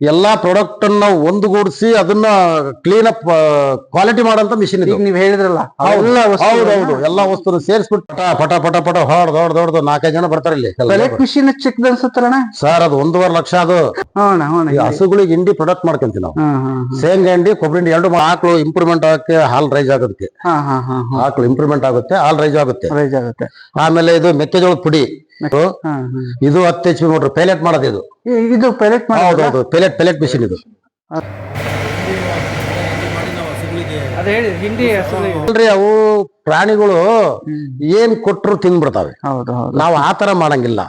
ಎಲ್ಲಾ ಪ್ರಾಡಕ್ಟ್ ಅನ್ನ ಒಂದುಗೂಡಿಸಿ ಅದನ್ನ ಕ್ಲೀನ್ ಅಪ್ ಕ್ವಾಲಿಟಿ ಮಾಡಂತ ಮಿಷಿನ್ ಇದೆ. ನೀವು ಹೇಳಿದ್ರಲ್ಲ ಹೌದೌದು ಹೌದು ಹೌದು ಎಲ್ಲಾ ವಸ್ತುನ ಸೇರಿಸ್ಬಿಟ್ಟು ಪಟ ಪಟ ಪಟ ಪಟ ಹೊಡ್ ದೊಡ್ಡ ದೊಡ್ಡದು ನಾಲ್ಕೈದು ಜನ ಬರ್ತಾರೆ ಇಲ್ಲಿ ಮಿಷಿನ್ ಚಿಕ್ಕದ ಅನ್ಸುತ್ತಲ್ಲಣ್ಣ ಸರ್ ಅದು ಒಂದೂವರೆ ಲಕ್ಷ ಅದು. ಹಸುಗಳಿಗೆ ಹಿಂಡಿ ಪ್ರಾಡಕ್ಟ್ ಮಾಡ್ಕೊಂತೀವಿ ನಾವು. ಶೇಂಗಾ ಹಿಂಡಿ ಕೊಬ್ಬರಿ ಹಿಂಡಿ ಎರಡು ಆಕಳು ಇಂಪ್ರೂವ್ಮೆಂಟ್ ಆಗಕ್ಕೆ ಹಾಲ್ ರೈಸ್ ಆಗೋದಕ್ಕೆ. ಆಕಳು ಇಂಪ್ರೂವ್ಮೆಂಟ್ ಆಗುತ್ತೆ ಹಾಲ್ ರೈಸ್ ಆಗುತ್ತೆ. ರೈಸ್ ಆಗುತ್ತೆ. ಆಮೇಲೆ ಇದು ಮೆಕ್ಕೆಜೋಳದ ಪುಡಿ. ಇದು ಹತ್ತು ಎಚ್ ಪಿ ಮೋಟರ್ ಪೈಲೆಟ್ ಮಾಡೋದು ಇದು. ಪೈಲೆಟ್ ಇದು ಪೈಲೆಟ್ ಮಾಡೋದು ಪೆಲೆಟ್ ಪೆಲೆಟ್ ಮಿಷಿನ್ ಇದು. ಅದೇ ಹೇಳಿ ಹಿಂದಿ ಹಸುಗಳಿಗೆ ಅಲ್ರಿ ಅವು ಪ್ರಾಣಿಗಳು ಏನ್ ಕೊಟ್ರು ತಿಂದ್ಬಿಡ್ತಾವೆ ಹೌದು ಹೌದು. ನಾವು ಆತರ ಮಾಡಂಗಿಲ್ಲ.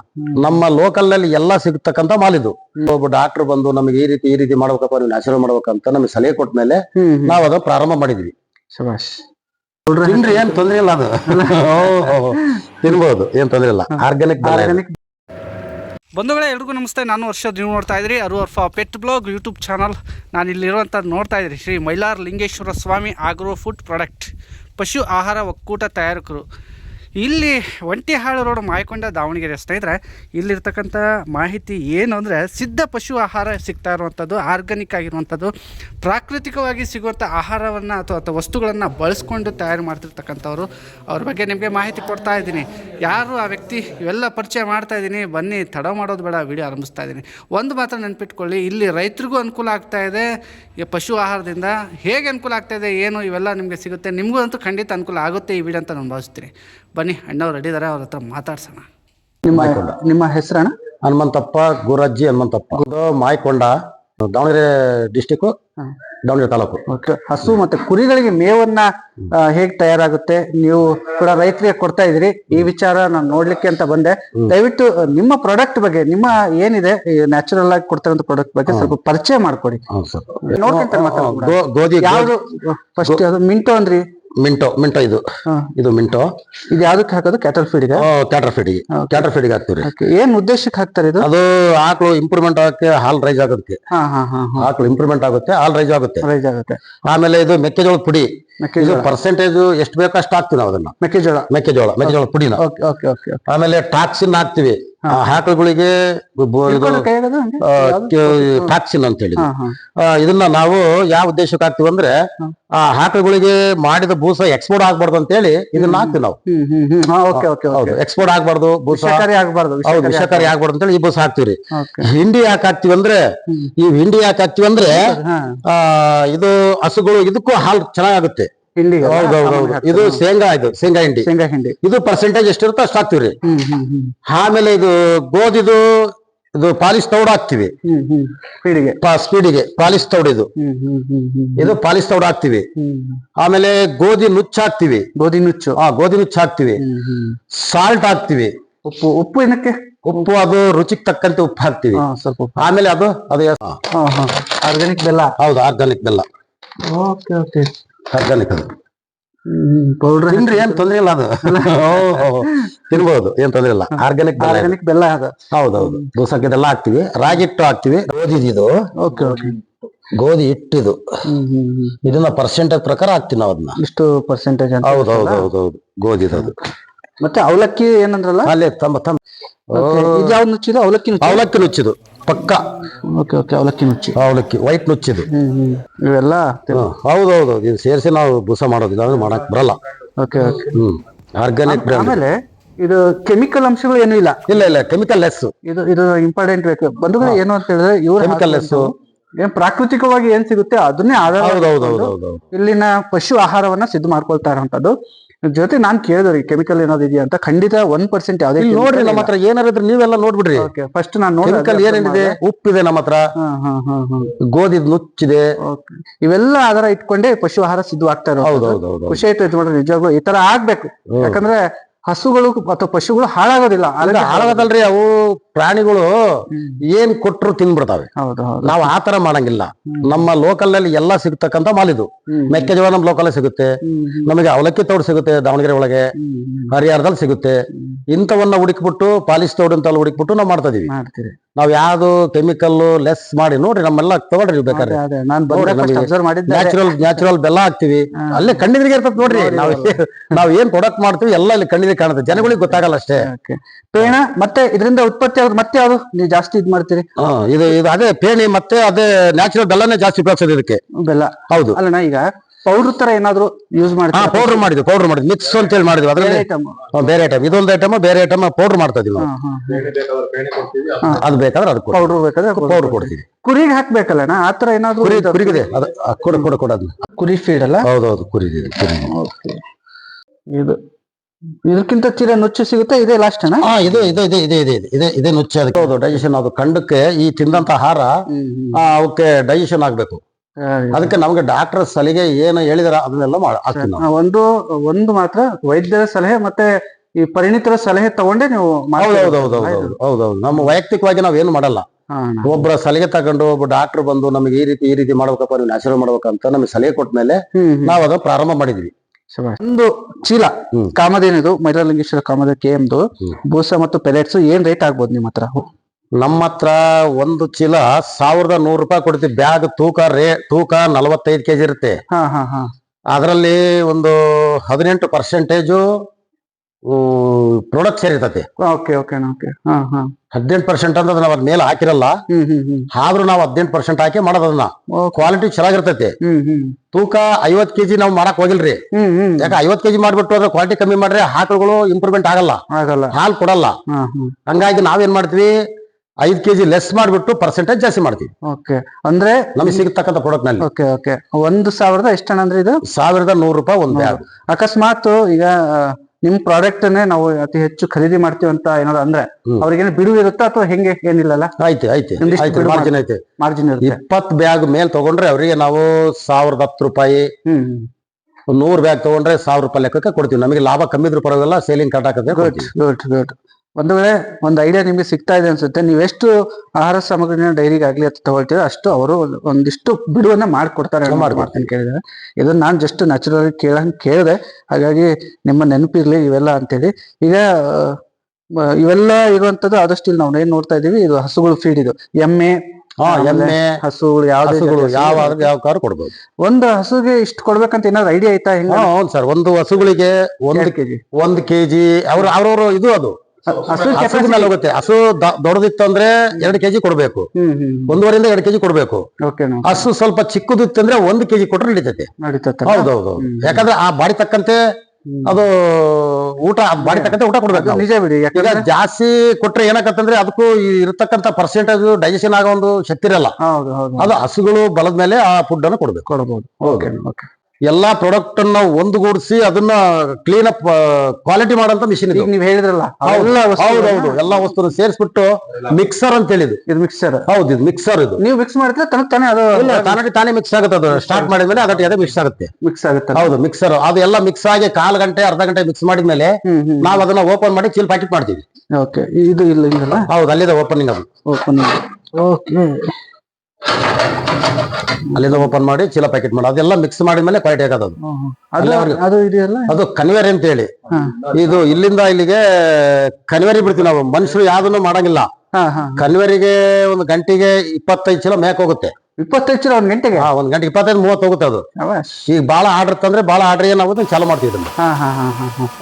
ನಮ್ಮ ಲೋಕಲ್ನಲ್ಲಿ ಎಲ್ಲಾ ಸಿಗ್ತಕ್ಕಂತ ಮಾಲ್ ಇದು ಒಬ್ಬ ಡಾಕ್ಟರ್ ಬಂದು ನಮಗೆ ಈ ರೀತಿ ಈ ರೀತಿ ಮಾಡ್ಬೇಕಪ್ಪ ನೀವು ನ್ಯಾಚುರಲ್ ಮಾಡ್ಬೇಕಂತ ನಮಗೆ ಸಲಹೆ ಕೊಟ್ಟ ಮೇಲೆ. ನಾವ್ ಅದು ಪ್ರಾರಂಭ ಮಾಡಿದ್ವಿ. ತಿನ್ರಿ ಏನ್ ತೊಂದ್ರೆ ಇಲ್ಲ ಅದು. ತಿನ್ಬಹುದು ಏನ್ ತೊಂದ್ರೆ ಇಲ್ಲ. ಆರ್ಗ್ಯಾನಿಕ್ ಆರ್ಗಾನಿಕ್ ಬಂಧುಗಳೇ ಎಲ್ರಿಗೂ ನಮಸ್ತೆ. ನಾನು ವರ್ಷ ನೀವು ನೋಡ್ತಾ ಇದ್ರಿ ಅರು ಅರ್ಫ ಪೆಟ್ ಬ್ಲಾಗ್ ಯೂಟ್ಯೂಬ್ ಚಾನಲ್. ನಾನು ಇಲ್ಲಿರುವಂಥದ್ದು ನೋಡ್ತಾ ಇದ್ರಿ Shri Mylar Lingeshwara Swamy agro food product. ಪಶು ಆಹಾರ ಒಕ್ಕೂಟ ತಯಾರಕರು. ಇಲ್ಲಿ ಒಂಟಿಹಾಳು ರೋಡ್ ಮಾಯಕೊಂಡ ದಾವಣಗೆರೆ ಸ್ನೇಹಿತರೆ, ಇಲ್ಲಿರ್ತಕ್ಕಂಥ ಮಾಹಿತಿ ಏನು ಅಂದರೆ ಸಿದ್ಧ ಪಶು ಆಹಾರ ಸಿಗ್ತಾ ಇರುವಂಥದ್ದು, ಆರ್ಗಾನಿಕ್ ಆಗಿರುವಂಥದ್ದು, ಪ್ರಾಕೃತಿಕವಾಗಿ ಸಿಗುವಂಥ ಆಹಾರವನ್ನು ಅಥವಾ ಅಥವಾ ವಸ್ತುಗಳನ್ನು ಬಳಸ್ಕೊಂಡು ತಯಾರು ಮಾಡ್ತಿರ್ತಕ್ಕಂಥವ್ರು. ಅವ್ರ ಬಗ್ಗೆ ನಿಮಗೆ ಮಾಹಿತಿ ಕೊಡ್ತಾ ಇದ್ದೀನಿ. ಯಾರು ಆ ವ್ಯಕ್ತಿ? ಇವೆಲ್ಲ ಪರಿಚಯ ಮಾಡ್ತಾ ಇದ್ದೀನಿ. ಬನ್ನಿ ತಡ ಮಾಡೋದು ಬೇಡ, ವಿಡಿಯೋ ಆರಂಭಿಸ್ತಾ ಇದ್ದೀನಿ. ಒಂದು ಮಾತ್ರ ನೆನ್ಪಿಟ್ಕೊಳ್ಳಿ, ಇಲ್ಲಿ ರೈತರಿಗೂ ಅನುಕೂಲ ಆಗ್ತಾ ಇದೆ, ಈ ಪಶು ಆಹಾರದಿಂದ. ಹೇಗೆ ಅನುಕೂಲ ಆಗ್ತಾ ಇದೆ, ಏನು ಇವೆಲ್ಲ ನಿಮಗೆ ಸಿಗುತ್ತೆ? ನಿಮಗೂ ಅಂತೂ ಖಂಡಿತ ಅನುಕೂಲ ಆಗುತ್ತೆ ಈ ವಿಡಿಯೋ ಅಂತ ನಾನು ಭಾವಿಸ್ತೀನಿ. ಬನ್ನಿ ಅಣ್ಣವ್ರು ರೆಡಿ ಇದ್ದಾರೆ ಅವ್ರ ಹತ್ರ ಮಾತಾಡ್ಸೋಣ. ನಿಮ್ಮ ನಿಮ್ಮ ಹೆಸರಣ್ಣ? ಹನುಮಂತಪ್ಪ ಗುರಜ್ಜಿ ಹನುಮಂತಪ್ಪ. ಇದು ಮಾಯ್ಕೊಂಡ ದಾವಣಗೆರೆ ಡಿಸ್ಟಿಕ್. ದಾವಣಗೆರೆ ತಾಲೂಕು. ಓಕೆ. ಹಸು ಮತ್ತೆ ಕುರಿಗಳಿಗೆ ಮೇವನ್ನ ಹೇಗೆ ತಯಾರಾಗುತ್ತೆ? ನೀವು ಕೂಡ ರೈತರಿಗೆ ಕೊಡ್ತಾ ಇದ್ರಿ ಈ ವಿಚಾರ ನಾನು ನೋಡ್ಲಿಕ್ಕೆ ಅಂತ ಬಂದೆ. ದಯವಿಟ್ಟು ನಿಮ್ಮ ಪ್ರಾಡಕ್ಟ್ ಬಗ್ಗೆ ನಿಮ್ಮ ಏನಿದೆ ನ್ಯಾಚುರಲ್ ಆಗಿ ಕೊಡ್ತಾರಂತ ಪ್ರಾಡಕ್ಟ್ ಬಗ್ಗೆ ಸ್ವಲ್ಪ ಪರಿಚಯ ಮಾಡ್ಕೊಡಿ. ಹೌದು ಸರ್. ನೋಡ್ಕೊಂತ ಮಾತಾಡೋಣ. ಗೋಧಿ ಯಾವ್ದು ಫಸ್ಟ್ ಅದು ಮಿಂಟೋ ಅಂದ್ರಿ. ಮಿಂಟೋ ಮಿಂಟೋ ಇದು. ಇದು ಮಿಂಟೋ. ಇದು ಯಾವ್ದಕ್ಕೆ ಹಾಕೋದು? ಕ್ಯಾಟರ್ ಫೀಡ್ಗೆ ಕ್ಯಾಟರ್ ಫೀಡ್ಗೆ ಕ್ಯಾಟರ್ ಫೀಡ್ಗೆ ಹಾಕ್ತಿವ್ರಿ. ಏನ್ ಉದ್ದೇಶಕ್ಕೆ ಹಾಕ್ತಾರೆ ಇದು? ಅದು ಆಕಳು ಇಂಪ್ರೂವ್ಮೆಂಟ್ ಆಗಕ್ಕೆ ಹಾಲ್ ರೈಸ್ ಆಗೋದಕ್ಕೆ. ಹಾ ಹಾ ಹಾ ಹಾ. ಆಕಳು ಇಂಪ್ರೂವ್ಮೆಂಟ್ ಆಗುತ್ತೆ ಹಾಲ್ ರೈಸ್ ಆಗುತ್ತೆ. ರೈಸ್ ಆಗುತ್ತೆ. ಆಮೇಲೆ ಇದು ಮೆಕ್ಕೆಜೋಳ ಪುಡಿ. ಇದು ಮೆಕ್ಕೆಜೋಳ ಪರ್ಸೆಂಟೇಜ್ ಎಷ್ಟು ಬೇಕೋ ಅಷ್ಟು ಹಾಕ್ತೀವಿ ನಾವು ಅದನ್ನ. ಮೆಕ್ಕೆಜೋಳ. ಮೆಕ್ಕೆಜೋಳ ಮೆಕ್ಕೆಜೋಳ ಪುಡಿನ. Okay okay okay. ಆಮೇಲೆ ಟಾಕ್ಸಿನ್ ಹಾಕ್ತಿವಿ. ಆಕಳುಗಳಿಗೆ? ಟಾಕ್ಸಿನ್ ಅಂತ ಹೇಳಿ ಇದನ್ನ ನಾವು ಯಾವ ಉದ್ದೇಶಕ್ಕೆ ಹಾಕ್ತಿವಿ ಅಂದ್ರೆ ಆ ಆಕಳುಗಳಿಗೆ ಮಾಡಿದ ಭೂಸ ಎಕ್ಸ್ಪೋರ್ಟ್ ಆಗ್ಬಾರ್ದು ಅಂತ ಹೇಳಿ ಇದನ್ನ ಹಾಕ್ತಿವಿ ನಾವು. ಎಕ್ಸ್ಪೋರ್ಟ್ ಆಗ್ಬಾರ್ದು ವಿಷಕಾರಿ ಆಗ್ಬಾರ್ದು ವಿಷಕಾರಿ ಆಗ್ಬಾರ್ದು. ಅಂತ ಹೇಳಿ ಈ ಬೂಸ ಹಾಕ್ತಿವ್ರಿ. ಹಿಂಡಿ ಯಾಕೆ ಹಾಕ್ತಿವಿ ಅಂದ್ರೆ ಈ ಹಿಂಡಿ ಯಾಕೆ ಹಾಕ್ತಿವಿ ಅಂದ್ರೆ ಆ ಇದು ಹಸುಗಳು ಇದಕ್ಕೂ ಹಾಲು ಚೆನ್ನಾಗುತ್ತೆ ಹೌದೌದೌದು ಇದು ಶೇಂಗಾ ಇದು ಶೇಂಗಾ ಹಿಂಡಿ. ಶೇಂಗಾ ಹಿಂಡಿ. ಇದು ಪರ್ಸೆಂಟೇಜ್ ಎಷ್ಟಿರುತ್ತೋ ಅಷ್ಟು ಹಾಕ್ತಿವ್ರಿ. ಆಮೇಲೆ ಇದು ಗೋಧಿದು ಇದು ಪಾಲಿಶ್ ತೌಡ್ ಹಾಕ್ತಿವಿ. ಪೀಳಿಗೆ ಸ್ಪೀಡಿಗೆ ಪಾಲಿಶ್ ತೌಡ್ ಇದು. ಇದು ಪಾಲಿಶ್ ತೌಡ್ ಹಾಕ್ತಿವಿ. ಆಮೇಲೆ ಗೋಧಿ ನುಚ್ಚು ಹಾಕ್ತಿವಿ. ಗೋಧಿ ನುಚ್ಚು. ಆ ಗೋಧಿ ನುಚ್ಚು ಹಾಕ್ತಿವಿ. ಸಾಲ್ಟ್ ಹಾಕ್ತಿವಿ. ಉಪ್ಪು ಉಪ್ಪು ಏನಕ್ಕೆ? ಉಪ್ಪು ಅದು ರುಚಿಗೆ ತಕ್ಕಂತೆ ಉಪ್ಪು ಹಾಕ್ತಿವಿ. ಸ್ವಲ್ಪ ಆಮೇಲೆ ಅದು ಅದು ಆರ್ಗಾನಿಕ್ ಬೆಲ್ಲ. ಹೌದು ಆರ್ಗಾನಿಕ್ ಬೆಲ್ಲ. ಓಕೆ ಓಕೆ ಆರ್ಗಾನಿಕ್ ಅದು. ಪೌಡ್ರ್ ತಿನ್ರಿ ಏನ್ ತೊಂದ್ರೆ ಇಲ್ಲ ಅದು. ತಿನ್ಬಹುದು ಏನ್ ತೊಂದ್ರೆ ಇಲ್ಲ. ಇದು. ಆರ್ಗಾನಿಕ್ ಬೆಲ್ಲ ಅದು. ಹೌದೌದು. ದೋಸಕ್ಕೆದೆಲ್ಲ ಹಾಕ್ತಿವಿ. ರಾಗಿ ಹಿಟ್ಟು ಹಾಕ್ತಿವಿ. ಗೋಧಿ ಇದು. Okay okay. ಗೋಧಿ ಹಿಟ್ಟಿದು ಇದನ್ನ ಪರ್ಸೆಂಟೇಜ್ ಪ್ರಕಾರ ಹಾಕ್ತಿವಿ ನಾವು ಅದನ್ನ. ಇಷ್ಟು ಪರ್ಸೆಂಟೇಜ್ ಅಂತ ಹೌದು ಹೌದು ಹೌದು ಹೌದು. ಗೋಧಿ ಅದು. ಮತ್ತೆ ಅವಲಕ್ಕಿ ಏನಂದ್ರಲ್ಲ? ಅಲ್ಲೇ ತಮ್ಮ ತಮ್ಮ ಇದು ಯಾವ್ದು ನುಚ್ಚಿದು ಅವಲಕ್ಕಿ ಅವಲಕ್ಕಿ ನುಚ್ಚಿದು ಪಕ್ಕ. ಓಕೆ ಓಕೆ ಅವಲಕ್ಕಿ ನುಚ್ಚಿ. ಅವಲಕ್ಕಿ ವೈಟ್ ನುಚ್ಚಿದು ಇವೆಲ್ಲ ಹೌದೌದು ಹೌದು ಹೌದು ಇದು ಸೇರಿಸಿ ನಾವು ಬೂಸ ಮಾಡೋದಿಲ್ಲ ಅಂದ್ರೆ ಮಾಡಕ್ ಬರಲ್ಲ. Okay okay. ಹ್ಮ್ ಆರ್ಗಾನಿಕ್ ಬ್ರ್ಯಾಂಡ್ ಆಮೇಲೆ ಇದು ಕೆಮಿಕಲ್ ಅಂಶಗಳು ಏನು ಇಲ್ಲ. ಇಲ್ಲ ಇಲ್ಲ ಕೆಮಿಕಲ್ ಲೆಸ್ ಇದು ಇದು ಇಂಪಾರ್ಟೆಂಟ್ ಬೇಕು. ಬಂಧುಗಳು ಏನು ಅಂತ ಹೇಳಿದ್ರೆ ಇವ್ರು ಕೆಮಿಕಲ್ ಲೆಸ್ ಏನ್ ಪ್ರಾಕೃತಿಕವಾಗಿ ಏನ್ ಸಿಗುತ್ತೆ ಅದನ್ನೇ ಆಧಾರ ಹೌದು ಹೌದು ಮಾಡ್ಕೊಂಡು ಹೌದು ಹೌದು ಇಲ್ಲಿನ ಪಶು ಆಹಾರವನ್ನ ಸಿದ್ಧ ಮಾಡ್ಕೊಳ್ತಾ ಇರುವಂತದ್ದು ಜೊತೆ ನಾನ್ ಕೇಳಿದ್ರಿ ಕೆಮಿಕಲ್ ಏನಾದ್ರು ಇದೆಯಾ ಅಂತ. ಖಂಡಿತ ಒಂದ್ ಪರ್ಸೆಂಟ್ ಯಾವ್ದೇ ನೋಡ್ರಿ ನಮ್ಮ ಹತ್ರ ಏನಾರ ಇದ್ರೆ ನೀವೆಲ್ಲ ನೋಡ್ಬಿಡ್ರಿ. ಫಸ್ಟ್ ನಾನು ಕೆಮಿಕಲ್ ಏನೇನಿದೆ ಉಪ್ಪಿದೆ ನಮ್ಮ ಹತ್ರ. ಗೋಧಿ ನುಚ್ಚಿದೆ. ಇವೆಲ್ಲ ಆಧಾರ ಇಟ್ಕೊಂಡೇ ಪಶು ಆಹಾರ ಸಿದ್ಧ ಆಗ್ತಾ ಇರೋದು ಖುಷಿ ಆಯ್ತು ಇದು ನೋಡ್ರಿ ನಿಜವಾಗ್ಲೂ ಈ ತರ ಆಗ್ಬೇಕು. ಯಾಕಂದ್ರೆ ಹಸುಗಳು ಅಥವಾ ಪಶುಗಳು ಹಾಳಾಗೋದಿಲ್ಲ. ಹಾಳಾಗದಲ್ರಿ ಅವು ಪ್ರಾಣಿಗಳು ಏನ್ ಕೊಟ್ರು ತಿನ್ಬಿಡ್ತಾವೆ. ನಾವು ಆತರ ಮಾಡಂಗಿಲ್ಲ. ನಮ್ಮ ಲೋಕಲ್ನಲ್ಲಿ ಎಲ್ಲಾ ಸಿಗ್ತಕ್ಕಂತ ಮಾಲ್ ಇದು. ಮೆಕ್ಕೆಜೋಳ ನಮ್ ಲೋಕಲ್ ಸಿಗುತ್ತೆ. ನಮಗೆ ಅವಲಕ್ಕಿ ತೌಡು ಸಿಗುತ್ತೆ ದಾವಣಗೆರೆ ಒಳಗೆ. ಹರಿಹರದಲ್ಲಿ ಸಿಗುತ್ತೆ. ಇಂಥವನ್ನ ಹುಡುಕ್ಬಿಟ್ಟು ಪಾಲಿಶ್ ತೋಡು ಅಂತ ಹುಡುಕ್ಬಿಟ್ಟು ನಾವು ಮಾಡ್ತಾ ಇದೀವಿ. ನಾವ್ ಯಾವ್ದು ಕೆಮಿಕಲ್ ಲೆಸ್ ಮಾಡಿ ನೋಡ್ರಿ ನಮ್ಮೆಲ್ಲ ತಗೊಳ್ರಿ ಬೇಕಾದ್ರೆ. ನ್ಯಾಚುರಲ್ ನ್ಯಾಚುರಲ್ ಬೆಲ್ಲ ಹಾಕ್ತಿವಿ. ಅಲ್ಲೇ ಕಣ್ಣಿದ್ರಿಗೆ ಇರ್ತದೆ ನೋಡ್ರಿ. ನಾವ್ ನಾವ್ ಏನ್ ಪ್ರೊಡಕ್ಟ್ ಮಾಡ್ತೀವಿ ಎಲ್ಲ ಇಲ್ಲಿ ಕಣ್ಣಿಗೆ ಕಾಣುತ್ತೆ. ಜನಗಳಿಗೆ ಗೊತ್ತಾಗಲ್ಲ ಅಷ್ಟೇ. ಪೇಣ ಮತ್ತೆ ಇದರಿಂದ ಉತ್ಪತ್ತಿ ಆಗೋದು ಮತ್ತೆ ಅದು ನೀವು ಜಾಸ್ತಿ ಇದ್ ಮಾಡ್ತೀರಿ. ಹಾ, ಇದು ಇದು ಅದೇ ಪೇಣಿ ಮತ್ತೆ ಅದೇ ನ್ಯಾಚುರಲ್ ಬೆಲ್ಲನೇ ಜಾಸ್ತಿ ಉಪಯೋಗಿಸೋದು ಇದಕ್ಕೆ. ಬೆಲ್ಲ. ಹೌದು. ಅಲ್ಲಣ್ಣ ಈಗ ಪೌಡರ್ ತರ ಏನಾದ್ರು ಯೂಸ್ ಹಾ ಮಾಡ್ತೀರಾ ಪೌಡರ್ ಮಾಡಿದ್ವಿ ಪೌಡರ್ ಮಾಡಿದ್ವಿ. ಮಿಕ್ಸ್ ಅಂತ ಹೇಳಿ ಮಾಡಿದ್ವಿ. ಬೇರೆ ಅದ್ರಲ್ಲಿ ಐಟಮ್ ಬೇರೆ ಐಟಮ್ ಇದೊಂದು ಐಟಮ್ ಬೇರೆ ಐಟಮ್ ಪೌಡರ್ ಮಾಡ್ತಾ ಇದೀವಿ ನಾವು. ಅದು ಬೇಕಾದ್ರೆ ಅದು ಪೌಡರ್ ಬೇಕಾದ್ರೆ ಪೌಡರ್ ಕೊಡ್ತೀವಿ. ಕುರಿಗೆ ಹಾಕ್ಬೇಕಲ್ಲಣ್ಣ ಆತರ ಏನಾದ್ರು ಕುರಿ ಇದು- ಕುರಿಗಿದೆ. ಅದು ಆ, ಕೊಡ ಕೊಡ ಕೊಡ ಅದನ್ನ. ಕುರಿ ಫೀಡ್ ಅಲ್ಲ? ಹೌದೌದು ಕುರಿ ಇದು ಇದಕ್ಕಿಂತ ಚಿರ ನುಚ್ಚು ಸಿಗುತ್ತೆ ಇದೇ ಲಾಸ್ಟ್ ಅಣ್ಣ? ಹಾ ಇದು ಇದು ಇದೆ ಇದೆ ಇದೆ ಇದೆ ಇದೆ ಇದೆ ನುಚ್ಚೆ ಅದಕ್ಕೆ. ಹೌದು ಡೈಜೆಷನ್ ಅದು ಕಂಡಕ್ಕೆ ಈ ತಿಂದಂತ ಆಹಾರ ಆ, ಅವಕ್ಕೆ ಡೈಜೆಷನ್ ಆಗ್ಬೇಕು. ಅದಕ್ಕೆ ನಮ್ಗೆ ಡಾಕ್ಟರ್ ಸಲಿಗೆ ಏನು ಹೇಳಿದಾರ ಅದನ್ನೆಲ್ಲ ಮಾಡ ಹಾಕ್ತೀವಿ ನಾವು. ಆ, ಒಂದು ಒಂದು ಮಾತ್ರ ವೈದ್ಯರ ಸಲಹೆ ಮತ್ತೆ ಈ ಪರಿಣಿತರ ಸಲಹೆ ತಗೊಂಡೆ ನೀವು ಮಾಡ್ತಾ ಹೌದೌದು ಹೌದು ಹೌದು ಹೌದು ನಮ್ಮ ವೈಯಕ್ತಿಕವಾಗಿ ನಾವ್ ಏನು ಮಾಡಲ್ಲ. ಹಾ, ಅಣ್ಣ. ಒಬ್ಬರ ಸಲಿಗೆ ತಗೊಂಡು ಒಬ್ಬ ಡಾಕ್ಟರ್ ಬಂದು ನಮಗೆ ಈ ರೀತಿ ಈ ರೀತಿ ಮಾಡ್ಬೇಕಪ್ಪ ನೀವು ನ್ಯಾಚುರಲ್ ಮಾಡ್ಬೇಕಂತ ನಮಗೆ ಸಲಹೆ ಕೊಟ್ಟ ಮೇಲೆ ಹ್ಮ್, ಹ್ಮ್. ನಾವು ಅದನ್ನ ಪ್ರಾರಂಭ ಮಾಡಿದ್ವಿ. ಒಂದು ಚೀಲ ಕಾಮದೇನಿದು ಮೈಲಾರಲಿಂಗೇಶ್ವರ ಕಾಮದ ಕೆ ಎಮ್ದು ಬೂಸ ಮತ್ತು ಪೆಲೆಟ್ಸ್ ಏನ್ ರೇಟ್ ಆಗ್ಬೋದು ನಿಮ್ಮ ಹತ್ರ? ನಮ್ಮ ಹತ್ರ ಒಂದು ಚೀಲ ಸಾವಿರದ ನೂರು ರೂಪಾಯಿ ಕೊಡ್ತೀವಿ. ಬ್ಯಾಗ್ ತೂಕ ರೇ ತೂಕ ನಲವತ್ತೈದು ಕೆಜಿ ಇರುತ್ತೆ. ಹಾ ಹಾ ಹಾ. ಅದರಲ್ಲಿ ಒಂದು ಹದಿನೆಂಟು ಪರ್ಸೆಂಟೇಜು ಪ್ರಾಡಕ್ಟ್ ಸೇರಿರ್ತೈತಿ ಓಕೆ ಓಕೆ ಓಕೆ. ಹಾ ಹಾ. ಹದಿನೆಂಟು ಪರ್ಸೆಂಟ್ ಅಂತ ನಾವ್ ಅದ್ ಮೇಲೆ ಹಾಕಿರಲ್ಲ. ಆದ್ರೂ ನಾವು ಹದಿನೆಂಟು ಪರ್ಸೆಂಟ್ ಹಾಕಿ ಮಾಡೋದನ್ನ. ಅದನ್ನ ಕ್ವಾಲಿಟಿ ಚೆನ್ನಾಗಿರ್ತೈತಿ. ತೂಕ ಐವತ್ ಕೆಜಿ ನಾವು ಮಾಡಕ್ ಹೋಗಿಲ್ರಿ. ಯಾಕೆ ಐವತ್ ಕೆಜಿ ಮಾಡ್ಬಿಟ್ಟು ಅದ್ರ ಕ್ವಾಲಿಟಿ ಕಮ್ಮಿ ಮಾಡ್ರೆ ಆಕಳುಗಳು ಇಂಪ್ರೂವ್ಮೆಂಟ್ ಆಗಲ್ಲ. ಹಾಲು ಕೊಡಲ್ಲ. ಹಂಗಾಗಿ ನಾವೇನ್ ಮಾಡ್ತೀವಿ? ಐದ್ ಕೆಜಿ ಲೆಸ್ ಮಾಡ್ಬಿಟ್ಟು ಪರ್ಸೆಂಟೇಜ್ ಜಾಸ್ತಿ ಮಾಡ್ತೀವಿ. ಓಕೆ ಅಂದ್ರೆ ನಮಗೆ ಸಿಗತಕ್ಕಂಥ ಪ್ರಾಡಕ್ಟ್ನಲ್ಲಿ. ಓಕೆ ಓಕೆ ಒಂದು ಸಾವಿರದ ಎಷ್ಟಣ್ಣ ಅಂದ್ರೆ ಇದು? ಸಾವಿರದ ನೂರು ರೂಪಾಯಿ ಒಂದ್ ಅಕಸ್ಮಾತ್ ಈಗ ನಿಮ್ ಪ್ರಾಡಕ್ಟ್ ಅನ್ನೇ ನಾವು ಅತಿ ಹೆಚ್ಚು ಖರೀದಿ ಮಾಡ್ತೀವಿ ಅಂತ ಏನಾದ್ರು ಅಂದ್ರೆ. ಅವ್ರಿಗೇನು ಬಿಡು ಇರುತ್ತಾ ಅಥವಾ ಹೆಂಗೆ? ಏನಿಲ್ಲಲ್ಲ? ಐತಿ ಐತಿ ಒಂದಿಷ್ಟು ಐತಿ ಬಿಡು ಮಾರ್ಜಿನ್ ಐತಿ ಮಾರ್ಜಿನ್ ಇರುತ್ತೆ. ಇಪ್ಪತ್ ಬ್ಯಾಗ್ ಮೇಲೆ ತಗೊಂಡ್ರೆ ಅವರಿಗೆ ನಾವು ಸಾವಿರದ ಹತ್ತು ರೂಪಾಯಿ ನೂರ್ ಬ್ಯಾಗ್ ತಗೊಂಡ್ರೆ ಸಾವಿರ ರೂಪಾಯಿ ಲೆಕ್ಕಕ್ಕೆ ಕೊಡ್ತೀವಿ. ನಮಗೆ ಲಾಭ ಕಮ್ಮಿ ಇದ್ರೂ ಪರವಾಗಿಲ್ಲ ಸೇಲಿಂಗ್ ಕಟ್ ಹಾಕದೆ ಗುಡ್ ಗುಡ್ ಗುಡ್ ಒಂದು ವೇಳೆ ಒಂದು ಐಡಿಯಾ ನಿಮಗೆ ಸಿಗ್ತಾ ಇದೆ ಅನ್ಸುತ್ತೆ ನೀವು ಎಷ್ಟು ಆಹಾರ ಸಾಮಗ್ರಿನ ಡೈರಿಗೆ ಆಗ್ಲಿ ಅಂತ ತಗೊಳ್ತೀರೋ ಅಷ್ಟು ಅವರು ಒಂದಿಷ್ಟು ಬಿಡುವನ್ನ ಮಾಡ್ಕೊಡ್ತಾರೆ ಮಾಡ್ಕೊಡ್ತೀನಿ ಕೇಳಿದ್ರೆ ಇದನ್ನ ನಾನು ಜಸ್ಟ್ ನ್ಯಾಚುರಲ್ ಕೇಳಂಗ್ ಕೇಳಿದೆ. ಹಾಗಾಗಿ ನಿಮ್ಮ ನೆನಪಿರ್ಲಿ ಇವೆಲ್ಲ ಅಂತೇಳಿ ಈಗ ಇವೆಲ್ಲ ಇರುವಂತದ್ದು ಆದಷ್ಟು ಇಲ್ಲಿ ನಾವು ಏನ್ ನೋಡ್ತಾ ಇದೀವಿ ಇದು ಹಸುಗಳು ಫೀಡ್ ಇದು. ಎಮ್ಮೆ ಎಮ್ಮೆ ಹಸುಗಳು ಯಾವ ಯಾವ ಕಾರು ಕೊಡ್ಬೋದು. ಒಂದು ಹಸುಗೆ ಇಷ್ಟು ಕೊಡ್ಬೇಕಂತ ಏನಾದ್ರು ಐಡಿಯಾ ಐತಾ ಹೆಂಗ ಹೌದು ಸರ್. ಒಂದು ಹಸುಗಳಿಗೆ ಒಂದು ಕೆಜಿ. ಒಂದ್ ಕೆಜಿ ಅವ್ರ ಅವ್ರವ್ರ ಇದು ಅದು. ಹಸು ಹಸುದ ಮೇಲೆ ಹೋಗುತ್ತೆ. ಹಸು ದೊಡ್ಡದಿತ್ತು ಅಂದ್ರೆ ಎರಡು ಕೆಜಿ ಕೊಡ್ಬೇಕು. ಒಂದೂವರೆಯಿಂದ ಎರಡು ಕೆಜಿ ಕೊಡ್ಬೇಕು. ಹಸು ಸ್ವಲ್ಪ ಚಿಕ್ಕದಿತ್ತು ಅಂದ್ರೆ ಒಂದು ಕೆಜಿ ಕೊಟ್ರೆ ನಡೀತೈತೆ. ಹೌದೌದು. ಯಾಕಂದ್ರೆ ಆ ಬಾಡಿ ತಕ್ಕಂತೆ ಅದು ಊಟ ಬಾಡಿ ತಕ್ಕಂತೆ ಊಟ ಕೊಡ್ಬೇಕು ನಿಜ ಬಿಡಿ ಈಗ ಜಾಸ್ತಿ ಕೊಟ್ರೆ ಏನಾಗತ್ತಂದ್ರೆ ಅದಕ್ಕೂ ಇರತಕ್ಕಂತ ಪರ್ಸೆಂಟೇಜ್ ಡೈಜೆಷನ್ ಆಗೋ ಒಂದು ಶಕ್ತಿ ಇರಲ್ಲ. ಅದು ಹಸುಗಳು ಬಲದ ಮೇಲೆ ಆ ಫುಡ್ ಅನ್ನು ಕೊಡ್ಬೇಕು. ಕೊಡಬಹುದು ಓಕೆ ಓಕೆ ಎಲ್ಲಾ ಪ್ರಾಡಕ್ಟ್ ಅನ್ನ ಒಂದುಗೂಡಿಸಿ ಅದನ್ನ ಕ್ಲೀನ್ ಅಪ್ ಕ್ವಾಲಿಟಿ ಮಾಡಂತ ಮಿಷಿನ್ ಇದೆ. ನೀವು ಹೇಳಿದ್ರಲ್ಲ ಹೌದೌದು ಎಲ್ಲ ವಸ್ತುನ ಸೇರಿಸ್ಬಿಟ್ಟು ಮಿಕ್ಸರ್ ಅಂತ ಹೇಳಿದ್ರು ಇದು ಮಿಕ್ಸರ್ ಹೌದು ಇದು ಮಿಕ್ಸರ್ ಇದು. ನೀವು ಮಿಕ್ಸ್ ಮಾಡಿದ್ರೆ ತನಕ ತಾನೇ ಅದು ಇಲ್ಲ ತಾನೇ ತಾನೇ ಮಿಕ್ಸ್ ಆಗುತ್ತೆ ಅದು. ಸ್ಟಾರ್ಟ್ ಮಾಡಿದ್ಮೇಲೆ ಅದಕ್ಕೆ ಅದೇ ಮಿಕ್ಸ್ ಆಗುತ್ತೆ. ಮಿಕ್ಸ್ ಆಗುತ್ತೆ. ಹೌದು ಮಿಕ್ಸರ್ ಅದು ಎಲ್ಲ ಮಿಕ್ಸ್ ಆಗಿ ಕಾಲ್ ಗಂಟೆ ಅರ್ಧ ಗಂಟೆ ಮಿಕ್ಸ್ ಮಾಡಿದ್ಮೇಲೆ ನಾವ್ ಅದನ್ನ ಓಪನ್ ಮಾಡಿ ಚೀಲ್ ಪ್ಯಾಕೆಟ್ ಮಾಡ್ತೀವಿ. ಓಕೆ ಇದು ಇಲ್ಲ ಇಲ್ಲ ಹೌದು ಅಲ್ಲಿದೆ ಓಪನಿಂಗ್ ಅದು. ಓಪನಿಂಗ್ ಓಕೆ ಅಲ್ಲಿಂದ ಓಪನ್ ಮಾಡಿ ಚೀಲ ಪ್ಯಾಕೆಟ್ ಮಾಡಿ. ಅದೆಲ್ಲ ಮಿಕ್ಸ್ ಮಾಡಿದ ಮೇಲೆ ಕ್ವಾಲಿಟಿ ಆಗೋದು ಅದು ಕನ್ವೇರ್ ಅಂತ ಹೇಳಿ. ಇದು ಇಲ್ಲಿಂದ ಇಲ್ಲಿಗೆ ಕನ್ವೇರಿ ಬಿಡ್ತೀವಿ ನಾವು. ಮನುಷ್ಯರು ಯಾವ್ದನ್ನು ಮಾಡಂಗಿಲ್ಲ. ಕನ್ವೇರಿಗೆ ಒಂದು ಗಂಟೆಗೆ ಇಪ್ಪತ್ತೈದು ಚೀಲ ಮೇಕ್ ಹೋಗುತ್ತೆ. ಇಪ್ಪತ್ತೈದು ಚೀಲ ಒಂದ್ ಗಂಟೆಗೆ? ಒಂದ್ ಗಂಟೆ ಇಪ್ಪತ್ತೈದು ಮೂವತ್ತು ಹೋಗುತ್ತೆ ಅದು. ಈಗ ಬಾಳ ಆರ್ಡರ್ ತಂದ್ರೆ ಬಾಳ ಆರ್ಡರ್ ಏನಾಗುತ್ತೆ ಚಾಲು ಮಾಡ್ತೀವಿ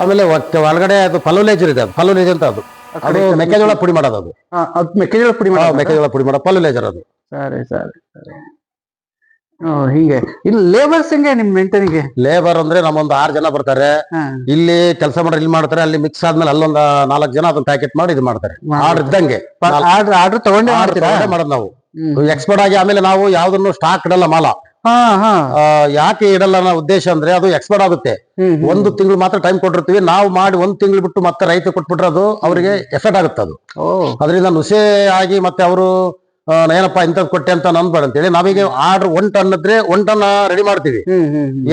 ಆಮೇಲೆ ಒಳಗಡೆ ಅದು ಪಲ್ಲುಲೇಜರ್ ಇದೆ ಪಲ್ಲುಲೇಜರ್ ಅಂತ ಅದು. ಅದು ಮೆಕ್ಕೆಜೋಳ ಪುಡಿ ಮಾಡೋದು ಅದು. ಮೆಕ್ಕೆಜೋಳ ಪುಡಿ ಮಾಡೋ ಮೆಕ್ಕೆಜೋಳ ಪುಡಿ ಮಾಡೋ ಪಲ್ಲುಲೇಜರ್ ಅದು. ಸರಿ ಸರಿ ಸರಿ. ಓ ಹೀಗೆ. ಇಲ್ಲಿ ಲೇಬರ್ಸ್ ಹೆಂಗೆ ನಿಮ್ ಮೆಂಟನಿಗೆ ಲೇಬರ್ ಅಂದ್ರೆ ನಮ್ಮೊಂದು ಆರು ಜನ ಬರ್ತಾರೆ. ಇಲ್ಲಿ ಕೆಲಸ ಮಾಡಿ ಇಲ್ಲಿ ಮಾಡ್ತಾರೆ ಅಲ್ಲಿ ಮಿಕ್ಸ್ ಆದ್ಮೇಲೆ ಅಲ್ಲೊಂದ್ ನಾಲ್ಕು ಜನ ಅದನ್ನ ಪ್ಯಾಕೆಟ್ ಮಾಡಿ ಇದು ಮಾಡ್ತಾರೆ. ಆರ್ಡರ್ ಇದ್ದಂಗೆ. ಆರ್ಡರ್ ಆರ್ಡರ್ ತಗೊಂಡೇ ಮಾಡ್ತೀರಾ? ಮಾಡೋದು ನಾವು. ಎಕ್ಸ್ಪರ್ಟ್ ಆಗಿ ಆಮೇಲೆ ನಾವು ಯಾವ್ದನ್ನು ಸ್ಟಾಕ್ ಇಡಲ್ಲ ಮಾಲ. ಯಾಕೆ ಇಡಲ್ಲ ಅನ್ನೋ ಉದ್ದೇಶ ಅಂದ್ರೆ ಅದು ಎಕ್ಸ್ಪರ್ಟ್ ಆಗುತ್ತೆ. ಒಂದು ತಿಂಗಳು ಮಾತ್ರ ಟೈಮ್ ಕೊಟ್ಟಿರ್ತೀವಿ. ನಾವು ಮಾಡಿ ಒಂದ್ ತಿಂಗಳು ಬಿಟ್ಟು ಮತ್ತೆ ರೈತ ಕೊಟ್ಬಿಟ್ರೆ ಅದು ಅವರಿಗೆ ಎಫೆಕ್ಟ್ ಆಗುತ್ತೆ ಅದು. ಅದರಿಂದ ನುಸೆ ಆಗಿ ಮತ್ತೆ ಅವರು ಏನಪ್ಪಾ ಇಂಥದ್ ಕೊಟ್ಟೆ ಅಂತ ನಂಬ್ಬೇಡ ಅಂತೇಳಿ. ನಾವೀಗ ಆರ್ಡರ್ ಒನ್ ಟನ್ ಇದ್ರೆ ಒನ್ ಟನ್ ರೆಡಿ ಮಾಡ್ತೀವಿ.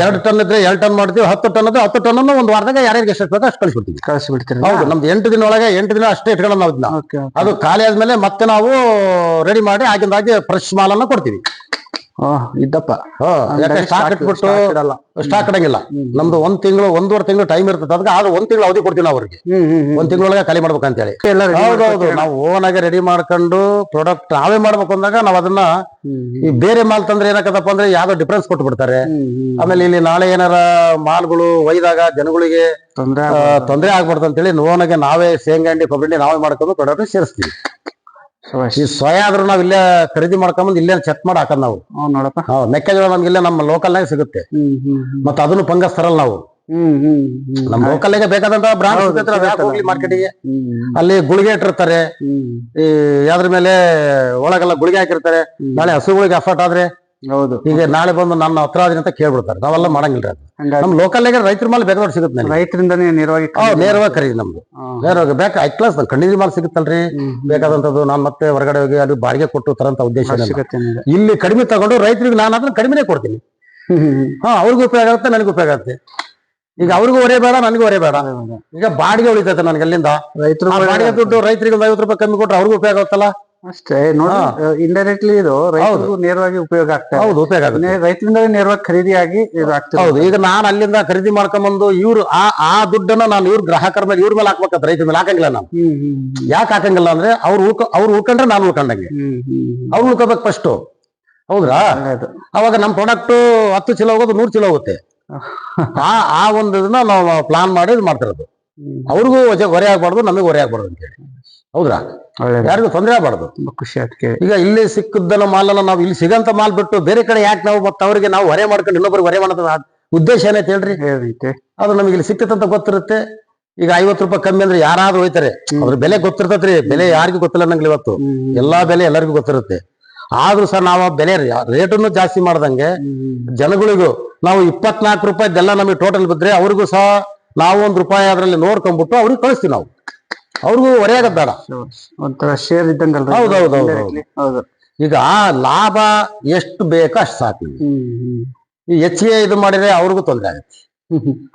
ಎರಡು ಟನ್ ಇದ್ರೆ ಎರಡು ಟನ್ ಮಾಡ್ತೀವಿ ಹತ್ತು ಟನ್ ಅಂದ್ರೆ ಹತ್ತು ಟನ್ ಒಂದು ವಾರದಾಗ ಯಾರ್ಯಾರಿಗೆ ಎಷ್ಟು ಬೇಕೋ ಅಷ್ಟು ಕಳಿಸ್ಬಿಡ್ತೀವಿ. ಕಳಿಸ್ಬಿಡ್ತೀವಿ ಹೌದು ನಮ್ದು ಎಂಟು ದಿನ ಒಳಗೆ ಎಂಟು ದಿನ ಅಷ್ಟೇ ಇಟ್ಕೊಳ್ಳೋಣ ನಾವು ಅದು ಖಾಲಿ ಆದ್ಮೇಲೆ ಮತ್ತೆ ನಾವು ರೆಡಿ ಮಾಡಿ ಆಗಿಂದಾಗಿ ಫ್ರೆಶ್ ಮಾಲನ್ನ ಕೊಡ್ತೀವಿ. ಇದ್ದಪ್ಪ. ಸ್ಟಾಕ್ stock- ಇಟ್ಬಿಟ್ಟು ಸ್ಟಾಕ್ ಇಡಂಗಿಲ್ಲ. ನಮ್ದು ಒಂದ್ ತಿಂಗಳು ಒಂದೂವರೆ ತಿಂಗಳು ಟೈಮ್ ಇರ್ತದೆ. ಅದಕ್ಕೆ ಆದ್ರೆ ಒಂದ್ ತಿಂಗಳು ಅವಧಿ ಕೊಡ್ತೀವಿ ನಾವು ಅವ್ರಿಗೆ. ಒಂದ್ ತಿಂಗಳೊಳಗೆ ಖಾಲಿ ಮಾಡ್ಬೇಕಂತ ಹೇಳಿ ಹೌದೌದು ನಾವು ಓನ್ ಆಗಿ ರೆಡಿ ಮಾಡ್ಕೊಂಡು ಪ್ರಾಡಕ್ಟ್ ನಾವೇ ಮಾಡ್ಬೇಕು ಅಂದಾಗ ನಾವ್ ಅದನ್ನ ಈ ಬೇರೆ ಮಾಲ್ ತಂದ್ರೆ ಏನಾಗತ್ತಪ್ಪ ಅಂದ್ರೆ ಯಾವ್ದೋ ಡಿಫ್ರೆನ್ಸ್ ಕೊಟ್ಟು ಬಿಡ್ತಾರೆ ಹ್ಮ್ ಹ್ಮ್. ಆಮೇಲೆ ಇಲ್ಲಿ ನಾಳೆ ಏನಾರ ಮಾಲ್ಗಳು ಒಯ್ದಾಗ ಜನಗಳಿಗೆ ತೊಂದರೆ ಅಂತ ಆಗ್ಬಾರ್ದು. ಅಂತೇಳಿ ಓನಾಗೆ ನಾವೇ ಶೇಂಗಾ ಅಂಡಿ ಕೊಬ್ಬರಿ ನಾವೇ ಮಾಡ್ಕೊಂಡು ಪ್ರಾಡಕ್ಟ್ ಸೇರಿಸ್ತೀವಿ. ಈ ಸೋಯಾ ಆದ್ರೂ ನಾವ್ ಇಲ್ಲೇ ಖರೀದಿ ಮಾಡ್ಕೊಂಬಂದ್ ಇಲ್ಲೇ ಚೆಕ್ ಮಾಡಿ ಹಾಕದ್ ನಾವು. ಹ್ಮ್ ನೋಡಪ್ಪ. ಹೌದು ಮೆಕ್ಕೆಜೋಳ ನಮ್ಗೆ ಇಲ್ಲೇ ನಮ್ಮ ಲೋಕಲ್ನಾಗ ಸಿಗುತ್ತೆ. ಹ್ಮ್ ಹ್ಮ್ ಹ್ಮ್. ಮತ್ತೆ ಅದನ್ನು ಫಂಗಸ್ ತರಲ್ಲ ನಾವು. ಹ್ಮ್ ಹ್ಮ್ ಹ್ಮ್ ನಮ್ಮ ಲೋಕಲ್ಗೆ ಬೇಕಾದಂತ ಬ್ರಾಂಡ್ ಸಿಗುತ್ತೆ ಮಾರ್ಕೆಟಿಗೆ ಅಲ್ಲಿ ಗುಳಿಗೆ ಇಟ್ಟಿರ್ತಾರೆ. ಈ ಯಾವ್ದ್ರ ಮೇಲೆ ಒಳಗೆಲ್ಲ ಗುಳಿಗೆ ಹಾಕಿರ್ತಾರೆ. ನಾಳೆ ಹಸುಗಳಿಗೆ ಅಫರ್ಟ್ ಆದ್ರೆ ಹೌದು. ಈಗ ನಾಳೆ ಬಂದು ನನ್ನ ಹತ್ರ ಆದ್ರೆ ಅಂತ ಕೇಳ್ಬಿಡ್ತಾರೆ. ನಾವೆಲ್ಲ ಮಾಡಂಗಿಲ್ಲ ನಮ್ ಲೋಕಲ್ನಾಗ ರೈತರ ಮಾಲ್ ಬೇಕಾದವ್ರು ಸಿಗುತ್ತೆ ನನಗೆ ರೈತರಿಂದನೇ ನೇರವಾಗಿ ಹೌದು ನೇರವಾಗಿ ಖರೀದಿ ನಮ್ದು. ನೇರವಾಗಿ ಬೇಕಾ ಐ ಕ್ಲಾಸ್ ಕಣ್ಣಿನ ಮಾಲ್ ಸಿಗುತ್ತಲ್ರಿ. ಬೇಕಾದಂತದ್ದು ನಾನ್ ಮತ್ತೆ ಹೊರಗಡೆ ಹೋಗಿ ಅದು ಬಾಡಿಗೆ ಕೊಟ್ಟು ತರಂತ ಉದ್ದೇಶ. ಇಲ್ಲಿ ಕಡಿಮೆ ತಗೊಂಡು ರೈತರಿಗೆ ನಾನು ಅದನ್ನ ಕಡಿಮೆನೇ ಕೊಡ್ತೀನಿ. ಹಾ ಅವ್ರಿಗೂ ಉಪಯೋಗ ಆಗುತ್ತೆ ನನಗೆ ಉಪಯೋಗ ಆಗುತ್ತೆ. ಈಗ ಅವ್ರಿಗೂ ಹೊರೇ ಬೇಡ ನನಗೂ ಹೊರೇ ಬೇಡ. ಈಗ ಬಾಡಿಗೆ ಉಳಿತೈತೆ ನನಗೆ ಅಲ್ಲಿಂದ. ರೈತರು ಬಾಡಿಗೆ ದುಡ್ಡು ರೈತರಿಗೆ ಒಂದು ಐವತ್ತು ರೂಪಾಯಿ ಕಮ್ಮಿ ಕೊಟ್ಟರೆ ಅವ್ರಿಗೂ ಉಪಯೋಗ ಆಗುತ್ತಲ್ಲ? ಅಷ್ಟೇ. ನೋಡಿ ಇಂಡೈರೆಕ್ಟ್ಲಿ ಇದು ರೈತರಿಗೂ ನೇರವಾಗಿ ಉಪಯೋಗ ಆಗ್ತದೆ ಹೌದು ಉಪಯೋಗ ಆಗುತ್ತೆ. ರೈತರಿಂದ ನೇರವಾಗಿ ಖರೀದಿಯಾಗಿ ಆಗ್ತದೆ ಹೌದು ಈಗ ನಾನು ಅಲ್ಲಿಂದ ಖರೀದಿ ಮಾಡ್ಕೊಂಬಂದು ಇವ್ರು ಆ ಆ ದುಡ್ಡನ್ನ ನಾನು ಇವ್ರ ಗ್ರಾಹಕರ ಮೇಲೆ ಇವ್ರ ಮೇಲೆ ಹಾಕ್ಬೇಕಂತ ರೈತರ ಮೇಲೆ ಹಾಕಂಗಿಲ್ಲ ನಾನು. ಯಾಕೆ ಹಾಕಂಗಿಲ್ಲ ಅಂದ್ರೆ ಅವ್ರು ಉಳ್ಕ ಅವ್ರು ಉಳ್ಕೊಂಡ್ರೆ ನಾನು ಉಳ್ಕೊಂಡಂಗೆ. ಅವ್ರು ಉಳ್ಕೋಬೇಕು ಫಸ್ಟ್ ಹೌದ್ರಾ. ಅವಾಗ ನಮ್ಮ ಪ್ರಾಡಕ್ಟ್ ಹತ್ತು ಚೀಲ ಹೋಗೋದು ನೂರು ಚೀಲ ಹೋಗುತ್ತೆ. ಆ ಆ ಒಂದು ಇದನ್ನ ನಾವು ಪ್ಲಾನ್ ಮಾಡಿ ಇದು ಮಾಡ್ತಿರೋದು. ಅವ್ರಿಗೂ ಹೊರೆ ಆಗ್ಬಾರ್ದು ನಮಗೆ ಹೊರೆ ಆಗ್ಬಾರ್ದು ಅಂತ ಹೇಳಿ ಹೌದ್ರಾ? ಒಳ್ಳೇದು. ಯಾರಿಗೂ ತೊಂದರೆ ಆಗ್ಬಾರ್ದು. ತುಂಬಾ ಖುಷಿ ಆಯ್ತು ಕೇಳಿ ಈಗ ಇಲ್ಲಿ ಸಿಕ್ಕದ್ದನ್ನ ಮಾಲನ್ನ ನಾವು ಇಲ್ಲಿ ಸಿಗಂತ ಮಾಲ್ ಬಿಟ್ಟು ಬೇರೆ ಕಡೆ ಯಾಕೆ ನಾವು ಮತ್ತೆ ಅವರಿಗೆ ನಾವು ಹೊರೆ ಮಾಡ್ಕೊಂಡು ಇನ್ನೊಬ್ಬರಿಗೆ ಹೊರೆ ಮಾಡೋದು ಉದ್ದೇಶ ಏನೈತೆ ಹೇಳ್ರಿ? ಏನೈತೆ ಅದು ನಮಗೆ ಇಲ್ಲಿ ಸಿಕ್ತಂತ ಗೊತ್ತಿರುತ್ತೆ. ಈಗ ಐವತ್ತು ರೂಪಾಯಿ ಕಮ್ಮಿ ಅಂದ್ರೆ ಯಾರಾದ್ರೂ ಹೋಯ್ತಾರೆ. ಅದ್ರ ಬೆಲೆ ಗೊತ್ತಿರ್ತೈತ್ರಿ. ಬೆಲೆ ಯಾರಿಗೂ ಗೊತ್ತಿಲ್ಲ ನಂಗೆ ಇವತ್ತು. ಎಲ್ಲಾ ಬೆಲೆ ಎಲ್ಲರಿಗೂ ಗೊತ್ತಿರುತ್ತೆ. ಆದ್ರೂ ಸರ್ ನಾವು ಬೆಲೆ ರೇಟನ್ನು ಜಾಸ್ತಿ ಮಾಡ್ದಂಗೆ ಜನಗಳಿಗೂ ನಾವು ಇಪ್ಪತ್ನಾಲ್ಕು ರೂಪಾಯಿದೆಲ್ಲ ನಮಗೆ ಟೋಟಲ್ ಬಿದ್ರೆ ಅವ್ರಿಗೂ ಸಹ ನಾವು ಒಂದ್ ರೂಪಾಯಿ ಅದ್ರಲ್ಲಿ ನೋಡ್ಕೊಂಡ್ಬಿಟ್ಟು ಅವ್ರಿಗೆ ಕಳಿಸ್ತೀವಿ ನಾವು. ಅವ್ರಿಗೂ ಹೊರೆ ಆಗದ್ ಬೇಡ. ಒಂಥರ ಶೇರ್ ಇದ್ದಂಗಲ್ರಿ ಹೌದು, ಹೌದು, ಹೌದು, Indirectly. ಹೌದು. ಈಗ ಲಾಭ ಎಷ್ಟು ಬೇಕೋ ಅಷ್ಟು ಸಾಕು ಈ ಹೆಚ್ಚಿಗೆ ಇದು ಮಾಡಿದ್ರೆ ಅವ್ರಿಗೂ ತೊಂದರೆ ಆಗುತ್ತೆ.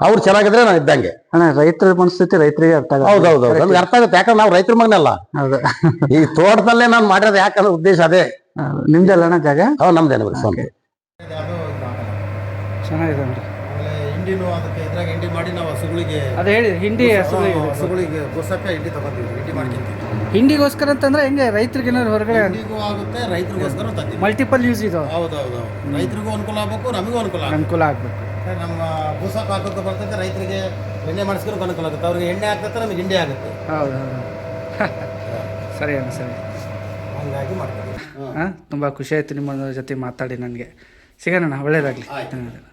ಅವ್ರು ಚೆನ್ನಾಗಿದ್ರೆ ನಾನು ಇದ್ದಂಗೆ. ಅಣ್ಣ ರೈತರ ಮನಸ್ಥಿತಿ ರೈತರಿಗೆ ಅರ್ಥ. ಹೌದೌದು ನಮ್ಗೆ ಅರ್ಥ ಆಗುತ್ತೆ. ಯಾಕಂದ್ರೆ ನಾವು ರೈತರ ಮಗನಲ್ಲ. ಈ ತೋಟದಲ್ಲೇ ನಾನು ಮಾಡಿರೋದು ಯಾಕಂದ್ರೆ ಉದ್ದೇಶ ಅದೇ. ನಿಮ್ದೆಲ್ಲ ಜಾಗ? ಹೌದು ನಮ್ದೇ ನಮಗೆ ಚೆನ್ನಾಗಿದೆ ಹಿಂಡಿನೂ ಅದಕ್ಕೆ ಇದ್ರಾಗ ಹಿಂಡಿ ಮಾಡಿ ನಾವು ಹಸುಗಳಿಗೆ ಅದೇ ಹೇಳಿ ಹಿಂಡಿ ಹಸುಗಳಿಗೆ ಹಸುಗಳಿಗೆ ಗೊಸಕ್ಕ ಹಿಂಡಿ ತಗೊಂತೀವಿ ಹಿಂಡಿ ಮಾಡ್ಕೊಂತೀವಿ. ಹಿಂಡಿಗೋಸ್ಕರ ಅಂತಂದ್ರೆ ಹೆಂಗೆ ರೈತರಿಗೆ ಏನಾದ್ರು ಹೊರಗಡೆ ಹಿಂಡಿಗೂ ಆಗುತ್ತೆ ರೈತರಿಗೋಸ್ಕರ ತಂದೀವಿ ಮಲ್ಟಿಪಲ್ ಯೂಸ್ ಇದು. ಹೌದು ರೈತರಿಗೂ ಅನುಕೂಲ ಆಗ್ಬೇಕು ನಮಗೂ ಅನುಕೂಲ ಆಗ್ಬೇಕು. ಅನುಕೂಲ ಆಗಬೇಕು. ನಮ್ಮ ಬುಸಕ್ ಹಾಕೋದು ಬರ್ತೈತೆ ರೈತರಿಗೆ ಎಣ್ಣೆ ಮಾಡಿಸ್ಕೊಳಕ್ಕೆ ಅನುಕೂಲ ಆಗುತ್ತೆ. ಅವ್ರಿಗೆ ಎಣ್ಣೆ ಆಗ್ತೈತೆ ನಮಗೆ ಹಿಂಡಿ ಆಗುತ್ತೆ. ಹೌದು ಹೌದು ಸರಿ ಅಣ್ಣ ಸರಿ. ಹಂಗಾಗಿ ಮಾಡ್ತೀವಿ. ಹಾಂ ತುಂಬ ಖುಷಿ ಆಯಿತು ನಿಮ್ಮ ಜೊತೆ ಮಾತಾಡಿ ನನಗೆ. ಸಿಗೋಣ ಒಳ್ಳೇದಾಗಲಿ. ಆಯ್ತು. ಧನ್ಯವಾದ